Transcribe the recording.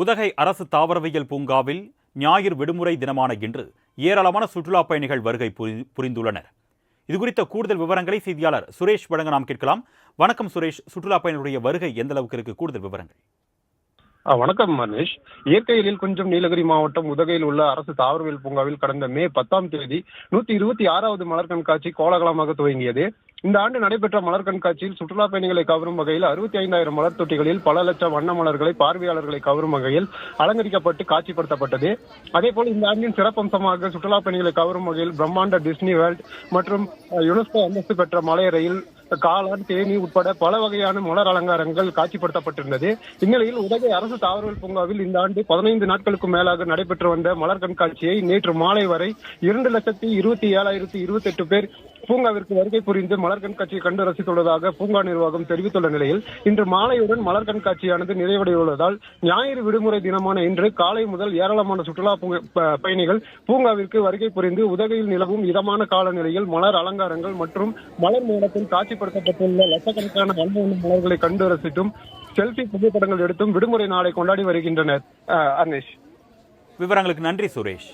உதகை அரசு தாவரவியல் பூங்காவில் ஞாயிறு விடுமுறை தினமான இன்று ஏராளமான சுற்றுலாப் பயணிகள் வருகை புரிந்துள்ளனர். இதுகுறித்த கூடுதல் விவரங்களை செய்தியாளர் சுரேஷ் வழங்க நாம் கேட்கலாம். வணக்கம் சுரேஷ். சுற்றுலாப் பயணிகளுடைய வருகை எந்த அளவுக்கு இருக்கு? கூடுதல் விவரங்கள். வணக்கம் மனேஷ் இயற்கையிலில் கொஞ்சம் நீலகிரி மாவட்டம் உதகையில் உள்ள அரசு தாவரவியல் பூங்காவில் கடந்த மே பத்தாம் தேதி நூத்தி இருபத்தி ஆறாவது மலர் கண்காட்சி கோலாகலமாக துவங்கியது. இந்த ஆண்டு நடைபெற்ற மலர் கண்காட்சியில் சுற்றுலா பயணிகளை கவரும் வகையில் அறுபத்தி ஐந்தாயிரம் மலர் தொட்டிகளில் பல லட்சம் வண்ண மலர்களை பார்வையாளர்களை கவரும் வகையில் அலங்கரிக்கப்பட்டு காட்சிப்படுத்தப்பட்டது. அதேபோல் இந்த ஆண்டின் சிறப்பம்சமாக சுற்றுலா பயணிகளை கவரும் வகையில் பிரம்மாண்ட டிஸ்னி வேர்ல்ட் மற்றும் யுனெஸ்கோ அந்தஸ்து பெற்ற மலை ரயில் காளான் தேனி உட்பட பல வகையான மலர் அலங்காரங்கள் காட்சிப்படுத்தப்பட்டிருந்தது. இந்நிலையில் உதகை அரசு தாவரவியல் பூங்காவில் இந்த ஆண்டு பதினைந்து நாட்களுக்கும் மேலாக நடைபெற்று வந்த மலர் கண்காட்சியை நேற்று மாலை வரை இரண்டு லட்சத்தி இருபத்தி ஏழாயிரத்தி இருபத்தி எட்டு பேர் பூங்காவிற்கு வருகை புரிந்து மலர் கண்காட்சியை கண்டு ரசித்துள்ளதாக பூங்கா நிர்வாகம் தெரிவித்துள்ள நிலையில் இன்று மாலையுடன் மலர் கண்காட்சியானது நிறைவடையுள்ளதால் ஞாயிறு விடுமுறை தினமான இன்று காலை முதல் ஏராளமான சுற்றுலா பயணிகள் பூங்காவிற்கு வருகை புரிந்து உதகையில் நிலவும் இதமான காலநிலையில் மலர் அலங்காரங்கள் மற்றும் மலர் மேளத்தில் காட்சிப்படுத்தப்பட்டுள்ள லட்சக்கணக்கான வண்ண மலர்களை கண்டு ரசித்தும் செல்ஃபி புகைப்படங்கள் எடுத்தும் விடுமுறை நாளை கொண்டாடி வருகின்றனர் அர்னேஷ். விவரங்களுக்கு நன்றி சுரேஷ்.